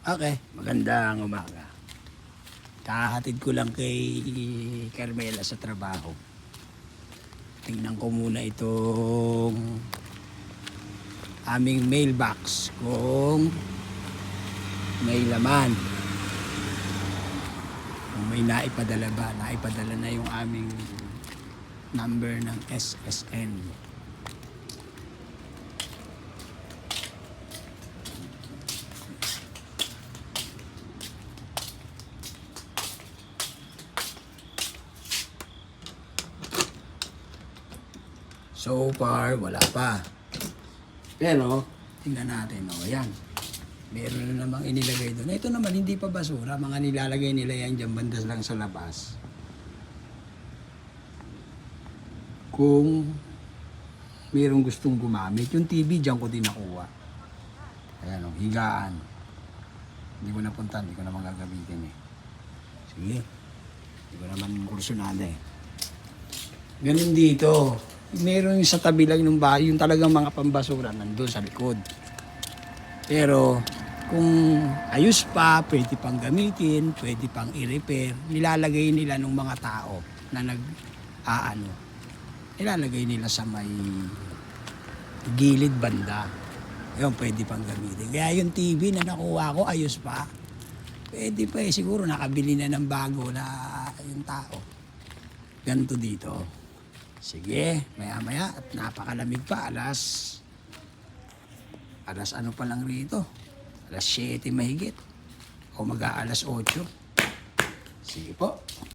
Okay, magandang umaga. Kahatid ko lang kay Carmela sa trabaho. Tingnan ko muna itong aming mailbox kung may laman. Kung may naipadala ba, naipadala na yung aming number ng SSN. So far, wala pa. Pero, tingnan natin. O, yan. Meron na namang inilagay doon. Ito naman, hindi pa basura. Mga nilalagay nila yan dyan bandas lang sa labas. Kung mayroong gustong gumamit, yung TV dyan ko din nakuha. Ayan o, higaan. Hindi ko napunta, hindi ko naman gagamitin eh. Sige. Hindi ko naman kursunada eh. Ganun dito. Meron yung sa tabi lang ng bahay, yung talagang mga pambasura nandun sa likod. Pero kung ayos pa, pwede pang gamitin, pwede pang i-repair, nilalagay nila ng mga tao na nag aano. Nilalagay nila sa may gilid banda. Yun, pwede pang gamitin. Kaya yung TV na nakuha ko, ayos pa. Pwede pa eh, siguro nakabili na ng bago na yung tao. Ganito dito. Sige, maya-maya at napakalamig pa. Alas, alas ano pa lang rito? Alas 7 mahigit. O mag-aalas 8. Sige po.